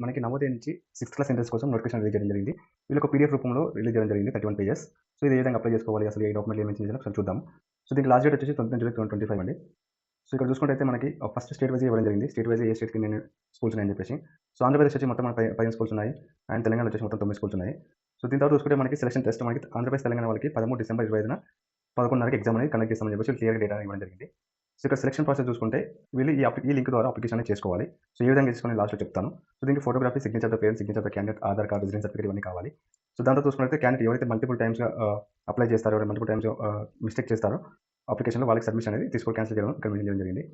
మనకి నవోదయ నుంచి sixth class entrance కోసం నోటిఫికేషన్ రిలీజ్ చేయడం జరిగింది. వీళ్ళు ఒక పీడిఎఫ్ రూపంలో రిలీజ్ చేయడం జరిగింది థర్టీ వన్ పేజెస్ సో ఇది ఏ విధంగా అప్లై చేసుకోవాలి? అసలు ఏ డాక్యుమెంట్ ఏం చేయాలి? ఒకసారి చూద్దాం. సో దీనికి లాస్ట్ డేట్ వచ్చేసి తొమ్మిది జూలై ట్వంటీ ఫైవ్ అండి. సో ఇక్కడ చూసుకుంటే అయితే మనకి ఫస్ట్ స్టేట్ వైజ్ ఇవ్వడం జరిగింది. స్టేట్ వైజ్ ఏ స్టేట్కి నేను స్కూల్స్ ఉన్నాయని చెప్పేసి. సో ఆంధ్రప్రదేశ్ వచ్చి మొత్తం మన పై- పదిహేను స్కూల్స్ ఉన్నాయి. అండ్ తెలంగాణ వచ్చేసి మొత్తం తొమ్మిది స్కూల్స్ ఉన్నాయి. సో దీని తర్వాత చూసుకుంటే మనకి సెలక్షన్ టెస్ట్ మనకి ఆంధ్రప్రదేశ్ తెలంగాణ వాళ్ళకి పదమూడు డిసెంబర్ ఇరవై ఐదున పదకొండున్నరకి ఎగ్జామ్ అనేది కండక్ట్ చేస్తామని చెప్పేసి క్లియర్ డేటా ఇవ్వడం జరిగింది. సో ఇక్కడ సెలక్షన్ ప్రాసెస్ చూసుకుంటే వీళ్ళు ఈ ఈ లింక్ ద్వారా అప్లికేషన్ అనేది చేసుకోవాలి. సో ఈ విధంగా తీసుకొని లాస్ట్లో చెప్తాను. సో దీనికి photography signature of parent signature of candidate Aadhaar card residence certificate ఇవన్నీ కావాలి. సో దాంతో చూసుకున్నట్లయితే క్యాండిడేట్ ఎవరైతే మల్టిపుల్ టైమ్స్ అప్లై చేస్తారో మల్టిపుల్ టైమ్స్ మిస్టేక్ చేస్తారో అప్లికేషన్లో వాళ్ళకి సబ్మిషన్ అనేది తీసుకో క్యాన్సిల్ చేయడం ఇక్కడ చేయడం జరిగింది.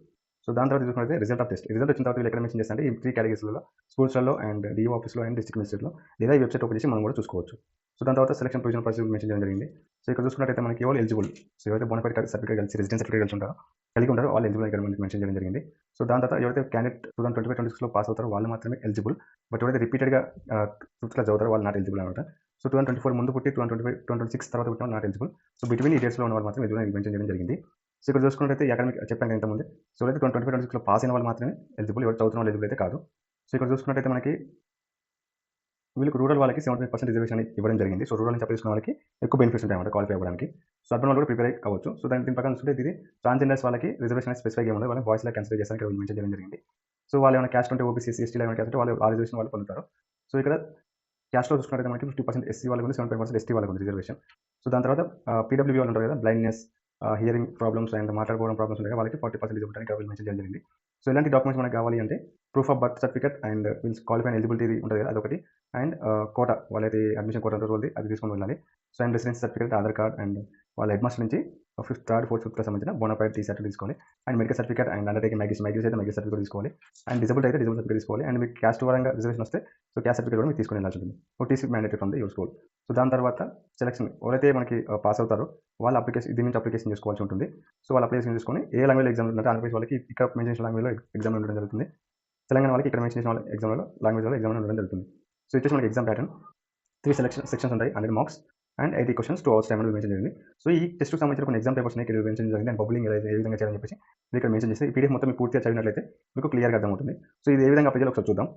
సో దాని తర్వాత చూసుకుంటే రిజల్ట్ ఆఫ్ టెస్ట్ రిజల్ట్ వచ్చిన తర్వాత వీళ్ళు ఎక్కడ మెన్షన్ చేస్తే ఈ త్రీ కేటగిరీస్లో స్కూల్స్లో అండ్ డిఓ ఆఫీస్లో అండ్ డిస్ట్రిక్ట్ మినిస్టర్లో లేదా ఈ వెబ్సైట్ ఓపెన్ చేసి మనం కూడా చూసుకోవచ్చు. సో దాని తర్వాత సెలక్షన్ ప్రొవిజన్ ప్రాసెస్ మెన్షన్ చేయడం జరిగింది. సో ఇక్కడ చూసుకున్నట్టయితే మనకి ఎవరు ఎలిజిబుల్ సో ఎవరైతే బోనఫైడ్ సర్టిఫికేట్ కలిసి రెసిడెన్స్ సర్టిఫికేట్ కలిసి ఉంటారో కలిగి ఉంటారో వాళ్ళు ఎలిజిబుల్ ఇక్కడ మనకి మెన్షన్ చేయడం జరిగింది. సో దాని తర్వాత ఎవరైతే candidate two thousand twenty five twenty సిక్స్లో పాస్ అవుతారో వాళ్ళు మాత్రమే ఎలిజిబుల్ బట్ ఎవరైతే రిపీటెడ్గా ఫిఫ్త్ క్లాస్ చదువుతారో వాళ్ళు నాట్ ఎలిజిబుల్ అనమాట. సో టూ ట్వంటీ ఫోర్ ముందు పుట్టి two twenty five twenty six తర్వాత పుట్టిన నాట్ ఎలిజిబుల్ సో బిట్వీన్ ఈ డేట్స్లో ఉన్న వాళ్ళు మాత్రం ఎలిజిబుల్ మెన్షన్ చేయడం జరిగింది. సో ఇక్కడ చూసుకున్నట్టయితే అకాడమిక్ చెప్పాను ఇంతకుముందు. సో అయితే ట్వంటీ ఫైవ్ ట్వంటీ సిక్స్లో పాస్ అయిన వాళ్ళు మాత్రమే ఎలిజిబుల్ ఎవరు చదువుతున్న వాళ్ళు ఎలిజిబుల్ అయితే కాదు. సో ఇక్కడ చూసుకున్నట్టయితే మనకి వీళ్ళకి రూరల్ వాళ్ళకి సెవెంటీ ఫైవ్ పర్సెంట్ రిజర్వేషన్ ఇవ్వడం జరిగింది. సో రూరల్ నుంచి అప్లై వాళ్ళకి ఎక్కువ బెనిఫిట్స్ ఉంటాయి అన్నమాట క్వాలిఫై అవ్వడానికి. సో అర్బన్ వాళ్ళు కూడా ప్రిపేర్ అవ్వచ్చు సో దాని దీని ప్రకారం చూస్తే ఇది ట్రాన్స్జెండర్స్ వాళ్ళకి రిజర్వేషన్ స్పెసిఫిక్ ఏముంది వాళ్ళకి బాయ్స్లో కన్సిడర్ చేసానికి మెన్షన్ చేయడం జరిగింది. సో వాళ్ళు ఏమైనా క్యాస్ట్ ఉంటే ఓబీసీ ఎస్టీ ఏమైనా క్యాస్ట్ ఉంటే వాళ్ళు ఆ రిజర్వేషన్ వాళ్ళు పొందుతారు. సో ఇక్కడ క్యాస్ట్లో చూసుకున్నట్లయితే మనకి ఫిఫ్టీ పర్సెంట్ ఎస్సీ వాళ్ళకి ఉంది సెవెంటీ పర్సెంట్ ఎస్టీ వాళ్ళకి ఉంది రిజర్వేషన్ సో దాని తర్వాత పీడబ్ల్యూబీ వాళ్ళు ఉంటారు కదా బ్లైండ్నెస్ హియరింగ్ ప్రాబ్లమ్స్ అండ్ మాట్లాడుకోవడం ప్రాబ్లమ్స్ ఉంటాయి వాళ్ళకి ఫార్టీ పర్సెంట్ ఇవ్వడానికి ఇక్కడ మెన్షన్ చేయడం జరిగింది. సో ఇలాంటి డాక్యుమెంట్స్ మనకు కావాలి అంటే proof of birth certificate and wheels క్వాలిఫైన్ ఎలిజిబిలిటీ ఉంటుంది కదా అదొకటి. అండ్ కోట వాళ్ళైతే అడ్మిషన్ కోట ఉంటుంది అది తీసుకొని వెళ్ళాలి. So and residence certificate Aadhaar card and వాళ్ళ హెడ్ మాస్టర్ నుంచి ఫిఫ్త్ థర్డ్ ఫోర్త్ ఫిఫ్త్ సంబంధించిన బోనఫైడ్ టీ సర్టిఫికేట్ తీసుకోవాలి. And medical certificate and undertaking migrates migrates అయితే మైగ్రేస్ సర్టిఫికేట్ తీసుకోవాలి. అండ్ డిజబుల్ అయితే డిజబుల్ సర్టిఫికేట్ తీసుకోవాలి. అండ్ మీకు క్యాస్ట్ పరంగా రిజర్వేషన్ వస్తే సో క్యాస్ట్ సర్టిఫికేట్ కూడా మీకు తీసుకొని వెళ్ళాల్సి ఉంటుంది. టీసీ మ్యాండేటరీ ఉంది యూర్ స్కూల్ సో దాని తర్వాత సెలక్షన్ ఎవరైతే మనకి పాస్ అవుతారో వాళ్ళ అప్లికేషన్ దీని నుంచి అప్లికేషన్ చేసుకోవాల్సి ఉంటుంది. సో వాళ్ళ అప్లికేషన్ చేసుకొని ఏ లాంగ్వేజ్ ఎగ్జామ్ ఉంటుందంటే ఆంధ్రప్రదేశ్ వాళ్ళకి ఇక్కడ మెన్షన్ చేసిన లాంగ్వేజ్లో ఎగ్జామ్ ఉండడం జరుగుతుంది. తెలంగాణ వాళ్ళకి ఇక్కడ మెన్షన్ చేసిన వాళ్ళ ఎగ్జామ్లో లాంగ్వేజ్లో ఎగ్జామ్ ఉండడం జరుగుతుంది. సో ఇచ్చేసి మనకి exam pattern three selection sections ఉంటాయి hundred marks and eighty questions two hours time mention జరిగింది. సో ఈ టెస్ట్కి సంబంధించిన కొన్ని ఎగ్జామ్ పేపర్స్ ఇక్కడ మెన్షన్ జరిగింది. అండ్ బబ్లింగ్ ఏ విధంగా చేయాలని చెప్పేసి మీరు ఇక్కడ మెన్షన్ చేసి ఈ పీడిఎఫ్ మొత్తం పూర్తిగా చదివినట్లయితే మీకు క్లియర్గా అర్థమవుతుంది. సో ఇది ఏ విధంగా అప్లై ఒకసారి చూద్దాం.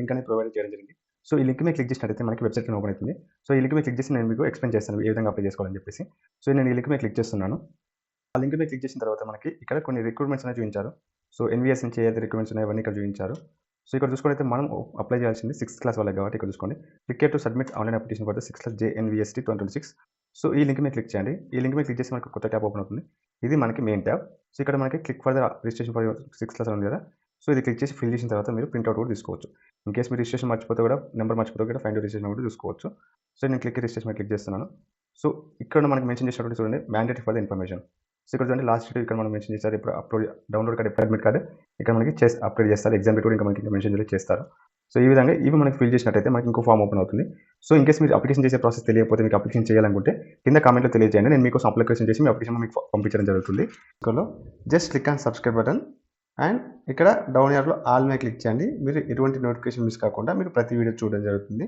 లింక్ అనేది ప్రొవైడ్ చేయడం జరిగింది. సో ఈ లింక్ మీద క్లిక్ చేసినట్టయితే మనకి వెబ్సైట్ ఓపెన్ అవుతుంది. సో ఈ లింక్ మీద క్లిక్ చేసి నేను మీకు ఎక్స్ప్లెయిన్ చేస్తాను ఏ విధంగా అప్లై చేసుకోవాలని చెప్పేసి. సో నేను ఈ లింక్ మీద క్లిక్ చేస్తున్నాను. ఆ లింక్ మీద క్లిక్ చేసిన తర్వాత మనకి ఇక్కడ కొన్ని రిక్రూట్మెంట్స్ అనేవి చూపించారు. సో ఎన్వీఎస్ నుంచి ఏదైతే రిక్రూట్మెంట్స్ ఉన్నాయో అవన్నీ ఇక్కడ చూపించారు. సో ఇక్కడ చూసుకుంటే మనం అప్లై చేయాల్సింది సిక్స్త్ క్లాస్ వాళ్ళకి కాబట్టి ఇక్కడ చూసుకోండి. Click to submit online application for six class JNVST twenty twenty six so ఈ లింక్ మీద క్లిక్ చేయండి. ఈ లింక్ మీద క్లిక్ చేసి మనకి కొత్త ట్యాబ్ ఓపెన్ అవుతుంది. ఇది మనకి మెయిన్ ట్యాబ్ సో ఇక్కడ మనకి click for the registration for six class ఉంది కదా. సో ఇది క్లిక్ చేసి ఫిల్ చేసిన తర్వాత మీరు ప్రింట్అవుట్ కూడా తీసుకోవచ్చు. ఇన్ కేస్ మీరు రిజిస్ట్రేషన్ మర్చిపోతే కూడా నెంబర్ మర్చిపోతే కూడా ఫైండ్ రిజిస్ట్రేషన్ కూడా చూసుకోవచ్చు. సో నేను క్లిక్ రిజిస్ట్రేషన్ క్లిక్ చేస్తున్నాను. సో ఇక్కడ మనకి మెన్షన్ చేసినటువంటి చూడండి mandate for the information so ఇక్కడ చూడండి లాస్ట్ ఇక్కడ మనం మెన్షన్ చేస్తారు ఇప్పుడు upload download card admit card ఇక్కడ మనకి చేసి అప్లోడ్ చేస్తారు. ఎగ్జామ్ కూడా ఇంకా మనకి మెన్షన్ చేసి చేస్తారు. సో ఈ విధంగా ఇవి మనకి ఫిల్ చేసినట్టయితే మనకి ఇంకో ఫామ్ ఓపెన్ అవుతుంది. సో ఇన్ కేసు మీరు అప్లికేషన్ చేసే ప్రాసెస్ తెలియకపోతే మీకు అప్లికేషన్ చేయాలనుకుంటే కింద కామెంట్లో తెలియజేయండి. నేను మీకు అప్లికేషన్ చేసి మీ అప్లికేషన్ మీకు పంపించడం జరుగుతుంది. ఇంకోలో just click on subscribe button and ఇక్కడ డౌన్ ఇయర్లో ఆల్ మీద క్లిక్ చేయండి. మీరు ఎటువంటి నోటిఫికేషన్ మిస్ కాకుండా మీరు ప్రతి వీడియో చూడడం జరుగుతుంది.